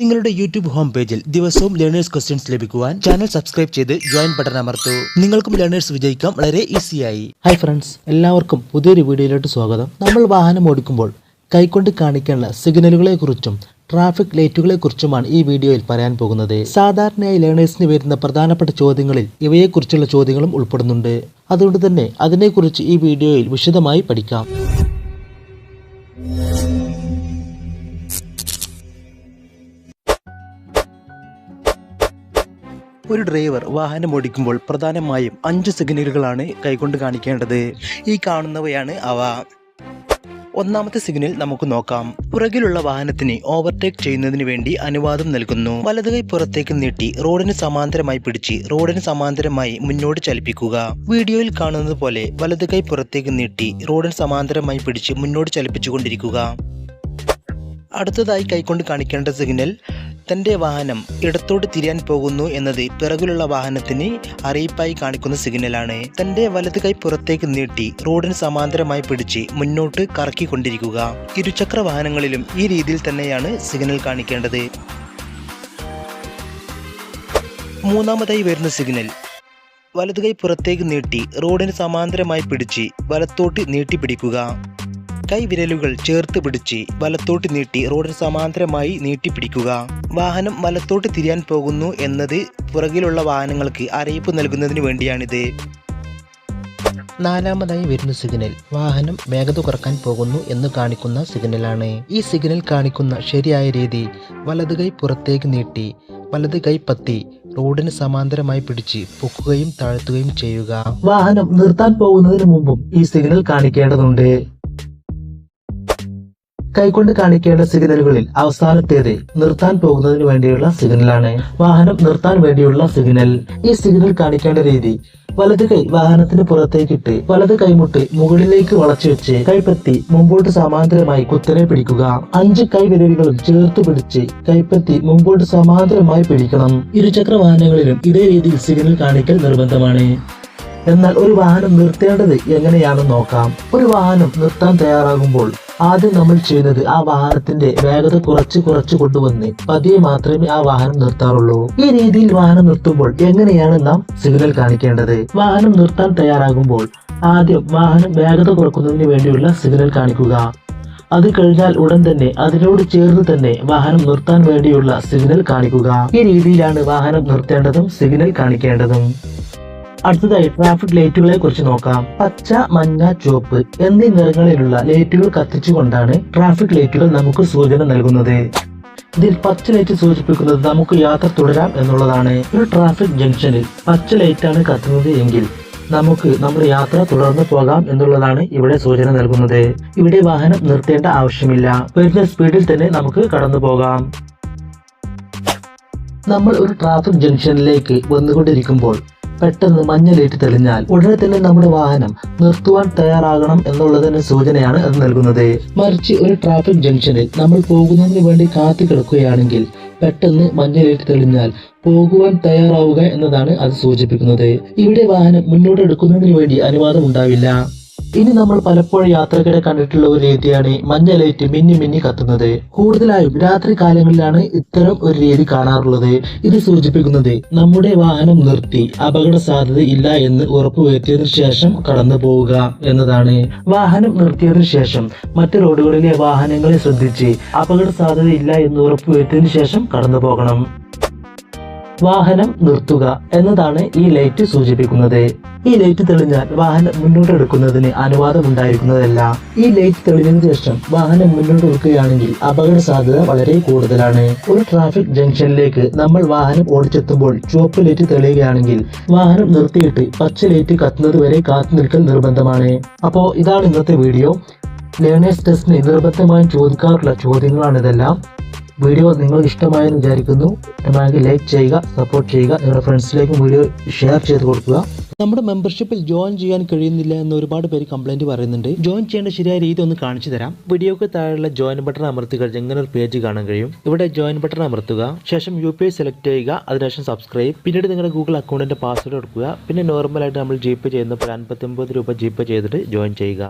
നിങ്ങളുടെ YouTube home പേജിൽ ദിവസവും ലേണേഴ്സ് ക്വസ്റ്റ്യൻസ് ലഭിക്കുവാൻ ചാനൽ സബ്സ്ക്രൈബ് ചെയ്ത് ജോയിൻ ബട്ടൺ അമർത്തൂ. നിങ്ങൾക്കും ലേണേഴ്സ് വിജയിക്കാം. വളരെ ഈസിയായി ഹായ് ഫ്രണ്ട്സ് എല്ലാവർക്കും പുതിയൊരു വീഡിയോയിലോട്ട് സ്വാഗതം. നമ്മൾ വാഹനം ഓടിക്കുമ്പോൾ കൈകൊണ്ട് കാണിക്കേണ്ട സിഗ്നലുകളെ കുറിച്ചും ട്രാഫിക് ലൈറ്റുകളെ കുറിച്ചുമാണ് ഈ വീഡിയോയിൽ പറയാൻ പോകുന്നത്. സാധാരണയായി ലേണേഴ്സിന് വരുന്ന പ്രധാനപ്പെട്ട ചോദ്യങ്ങളിൽ ഇവയെക്കുറിച്ചുള്ള ചോദ്യങ്ങളും ഉൾപ്പെടുന്നുണ്ട്. അതുകൊണ്ട് തന്നെ അതിനെക്കുറിച്ച് ഈ വീഡിയോയിൽ വിശദമായി പഠിക്കാം. ഒരു ഡ്രൈവർ വാഹനം ഓടിക്കുമ്പോൾ പ്രധാനമായും അഞ്ച് സിഗ്നലുകളാണ് കൈകൊണ്ട് കാണിക്കേണ്ടത്. ഈ കാണുന്നവയാണ് അവ. ഒന്നാമത്തെ സിഗ്നൽ നമുക്ക് നോക്കാം. പുറകിലുള്ള വാഹനത്തിന് ഓവർടേക്ക് ചെയ്യുന്നതിന് വേണ്ടി അനുവാദം നൽകുന്നു. വലതുകൈ പുറത്തേക്ക് നീട്ടി റോഡിന് സമാന്തരമായി പിടിച്ച് റോഡിന് സമാന്തരമായി മുന്നോട്ട് ചലിപ്പിക്കുക. വീഡിയോയിൽ കാണുന്നത് പോലെ വലതുകൈ പുറത്തേക്ക് നീട്ടി റോഡിന് സമാന്തരമായി പിടിച്ച് മുന്നോട്ട് ചലിപ്പിച്ചുകൊണ്ടിരിക്കുക. അടുത്തതായി കൈകൊണ്ട് കാണിക്കേണ്ട സിഗ്നൽ തന്റെ വാഹനം ഇടത്തോട്ട് തിരിയാൻ പോകുന്നു എന്നത് പിറകിലുള്ള വാഹനത്തിന് അറിയിപ്പായി കാണിക്കുന്ന സിഗ്നലാണ്. തന്റെ വലത് കൈ പുറത്തേക്ക് നീട്ടി റോഡിന് സമാന്തരമായി പിടിച്ച് മുന്നോട്ട് കറക്കിക്കൊണ്ടിരിക്കുക. ഇരുചക്ര വാഹനങ്ങളിലും ഈ രീതിയിൽ തന്നെയാണ് സിഗ്നൽ കാണിക്കേണ്ടത്. മൂന്നാമതായി വരുന്ന സിഗ്നൽ. വലതുകൈ പുറത്തേക്ക് നീട്ടി റോഡിന് സമാന്തരമായി പിടിച്ച് വലത്തോട്ട് നീട്ടി പിടിക്കുക കൈവിരലുകൾ ചേർത്ത് പിടിച്ച് വലത്തോട്ട് നീട്ടി റോഡിന് സമാന്തരമായി നീട്ടിപ്പിടിക്കുക. വാഹനം വലത്തോട്ട് തിരിയാൻ പോകുന്നു എന്നത് പുറകിലുള്ള വാഹനങ്ങൾക്ക് അറിയിപ്പ് നൽകുന്നതിന് വേണ്ടിയാണിത്. നാലാമതായി വരുന്ന സിഗ്നൽ വാഹനം വേഗത കുറയ്ക്കാൻ പോകുന്നു എന്ന് കാണിക്കുന്ന സിഗ്നലാണ്. ഈ സിഗ്നൽ കാണിക്കുന്ന ശരിയായ രീതി വലത് കൈ പുറത്തേക്ക് നീട്ടി വലത് കൈ പത്തി റോഡിന് സമാന്തരമായി പിടിച്ച് പൊക്കുകയും താഴ്ത്തുകയും ചെയ്യുക. വാഹനം നിർത്താൻ പോകുന്നതിന് മുമ്പും ഈ സിഗ്നൽ കാണിക്കേണ്ടതുണ്ട്. കൈകൊണ്ട് കാണിക്കേണ്ട സിഗ്നലുകളിൽ അവസാനത്തേത് നിർത്താൻ പോകുന്നതിന് വേണ്ടിയുള്ള സിഗ്നലാണ്. വാഹനം നിർത്താൻ വേണ്ടിയുള്ള സിഗ്നൽ. ഈ സിഗ്നൽ കാണിക്കേണ്ട രീതി വലത് കൈ വാഹനത്തിന് പുറത്തേക്കിട്ട് വലത് കൈമുട്ട് മുകളിലേക്ക് വളച്ചു വെച്ച് കൈപ്പത്തി മുമ്പോട്ട് സമാന്തരമായി കുത്തനെ പിടിക്കുക. അഞ്ച് കൈ വിരലുകളും ചേർത്ത് പിടിച്ച് കൈപ്പത്തി മുമ്പോട്ട് സമാന്തരമായി പിടിക്കണം. ഇരുചക്ര വാഹനങ്ങളിലും ഇതേ രീതിയിൽ സിഗ്നൽ കാണിക്കൽ നിർബന്ധമാണ്. എന്നാൽ ഒരു വാഹനം നിർത്തേണ്ടത് എങ്ങനെയാണെന്ന് നോക്കാം. ഒരു വാഹനം നിർത്താൻ തയ്യാറാകുമ്പോൾ ആദ്യം നമ്മൾ ചെയ്യുന്നത് ആ വാഹനത്തിന്റെ വേഗത കുറച്ച് കുറച്ച് കൊണ്ടുവന്ന് പതിയെ മാത്രമേ ആ വാഹനം നിർത്താറുള്ളൂ. ഈ രീതിയിൽ വാഹനം നിർത്തുമ്പോൾ എങ്ങനെയാണ് നാം സിഗ്നൽ കാണിക്കേണ്ടത്? വാഹനം നിർത്താൻ തയ്യാറാകുമ്പോൾ ആദ്യം വാഹനം വേഗത കുറക്കുന്നതിന് വേണ്ടിയുള്ള സിഗ്നൽ കാണിക്കുക. അത് കഴിഞ്ഞാൽ ഉടൻ തന്നെ അതിനോട് ചേർന്ന് തന്നെ വാഹനം നിർത്താൻ വേണ്ടിയുള്ള സിഗ്നൽ കാണിക്കുക. ഈ രീതിയിലാണ് വാഹനം നിർത്തേണ്ടതും സിഗ്നൽ കാണിക്കേണ്ടതും. അടുത്തതായി ട്രാഫിക് ലൈറ്റുകളെ കുറിച്ച് നോക്കാം. പച്ച മഞ്ഞ ചുവപ്പ് എന്നീ നിറങ്ങളിലുള്ള ലൈറ്റുകൾ കത്തിച്ചുകൊണ്ടാണ് ട്രാഫിക് ലൈറ്റുകൾ നമുക്ക് സൂചന നൽകുന്നത്. ഇതിൽ പച്ച ലൈറ്റ് സൂചിപ്പിക്കുന്നത് നമുക്ക് യാത്ര തുടരാം എന്നുള്ളതാണ്. ഒരു ട്രാഫിക് ജംഗ്ഷനിൽ പച്ച ലൈറ്റാണ് കത്തുന്നത് എങ്കിൽ നമുക്ക് നമ്മുടെ യാത്ര തുടർന്ന് പോകാം എന്നുള്ളതാണ് ഇവിടെ സൂചന നൽകുന്നത്. ഇവിടെ വാഹനം നിർത്തേണ്ട ആവശ്യമില്ല. വരുന്ന സ്പീഡിൽ തന്നെ നമുക്ക് കടന്നു പോകാം. നമ്മൾ ഒരു ട്രാഫിക് ജംഗ്ഷനിലേക്ക് വന്നുകൊണ്ടിരിക്കുമ്പോൾ പെട്ടെന്ന് മഞ്ഞലേറ്റ് തെളിഞ്ഞാൽ ഉടനെ തന്നെ നമ്മുടെ വാഹനം നിർത്തുവാൻ തയ്യാറാകണം എന്നുള്ളതിന് സൂചനയാണ് അത് നൽകുന്നത്. മറിച്ച് ഒരു ട്രാഫിക് ജംഗ്ഷനിൽ നമ്മൾ പോകുന്നതിന് വേണ്ടി കാത്തു കിടക്കുകയാണെങ്കിൽ പെട്ടെന്ന് മഞ്ഞലേറ്റ് തെളിഞ്ഞാൽ പോകുവാൻ തയ്യാറാവുക എന്നതാണ് അത് സൂചിപ്പിക്കുന്നത്. ഇവിടെ വാഹനം മുന്നോട്ട് എടുക്കുന്നതിന് വേണ്ടി അനുവാദം ഉണ്ടാവില്ല ഇനി നമ്മൾ പലപ്പോഴും യാത്രക്കിടെ കണ്ടിട്ടുള്ള ഒരു രീതിയാണ് മഞ്ഞ ലൈറ്റ് മിന്നി മിന്നി കത്തുന്നത്. കൂടുതലായും രാത്രി കാലങ്ങളിലാണ് ഇത്തരം ഒരു രീതി കാണാറുള്ളത്. ഇത് സൂചിപ്പിക്കുന്നത് നമ്മുടെ വാഹനം നിർത്തി അപകട സാധ്യത ഇല്ല എന്ന് ഉറപ്പുവരുത്തിയതിനു ശേഷം കടന്നു പോവുക എന്നതാണ്. വാഹനം നിർത്തിയതിനു ശേഷം മറ്റു റോഡുകളിലെ വാഹനങ്ങളെ ശ്രദ്ധിച്ച് അപകട സാധ്യത ഇല്ല എന്ന് ഉറപ്പുവരുത്തിയതിനു ശേഷം കടന്നു പോകണം. വാഹനം നിർത്തുക എന്നതാണ് ഈ ലൈറ്റ് സൂചിപ്പിക്കുന്നത്. ഈ ലൈറ്റ് തെളിഞ്ഞാൽ വാഹനം മുന്നോട്ട് എടുക്കുന്നതിന് അനുവാദം ഉണ്ടായിരിക്കുന്നതല്ല. ഈ ലൈറ്റ് തെളിഞ്ഞതിനു ശേഷം വാഹനം മുന്നോട്ട് എടുക്കുകയാണെങ്കിൽ അപകട സാധ്യത വളരെ കൂടുതലാണ്. ഒരു ട്രാഫിക് ജംഗ്ഷനിലേക്ക് നമ്മൾ വാഹനം ഓടിച്ചെത്തുമ്പോൾ ചുവപ്പ് ലൈറ്റ് തെളിയുകയാണെങ്കിൽ വാഹനം നിർത്തിയിട്ട് പച്ച ലൈറ്റ് കത്തുന്നത് വരെ കാത്തു നിൽക്കൽ നിർബന്ധമാണ്. അപ്പോ ഇതാണ് ഇന്നത്തെ വീഡിയോ. ലേണേഴ്സ് ടെസ്റ്റിന് നിർബന്ധമായും ചോദിക്കാറുള്ള ചോദ്യങ്ങളാണിതെല്ലാം. വീഡിയോ നിങ്ങൾക്ക് ഇഷ്ടമായെന്ന് വിചാരിക്കുന്നു. ഇഷ്ടമായെങ്കിൽ ലൈക്ക് ചെയ്യുക സപ്പോർട്ട് ചെയ്യുക നിങ്ങളുടെ ഫ്രണ്ട്സിലേക്കും വീഡിയോ ഷെയർ ചെയ്ത് കൊടുക്കുക. നമ്മുടെ മെമ്പർഷിപ്പിൽ ജോയിൻ ചെയ്യാൻ കഴിയുന്നില്ല എന്ന് ഒരുപാട് പേര് കംപ്ലൈന്റ് പറയുന്നുണ്ട്. ജോയിൻ ചെയ്യേണ്ട ശരിയായ രീതി ഒന്ന് കാണിച്ചു തരാം. വീഡിയോക്ക് താഴെയുള്ള ജോയിൻ ബട്ടൺ അമർത്തി കഴിഞ്ഞാൽ ഇങ്ങനെ ഒരു പേജ് കാണാൻ കഴിയും. ഇവിടെ ജോയിൻ ബട്ടൺ അമർത്തുക. ശേഷം യു പി ഐ സെലക്ട് ചെയ്യുക അതിനുശേഷം സബ്സ്ക്രൈബ് പിന്നീട് നിങ്ങളുടെ ഗൂഗിൾ അക്കൗണ്ടിന്റെ പാസ്വേഡ് കൊടുക്കുക. പിന്നെ നോർമലായിട്ട് നമ്മൾ ജി പേ ചെയ്യുന്നപ്പോൾ അൻപത്തി രൂപ ജി പേ ചെയ്തിട്ട് ജോയിൻ ചെയ്യുക.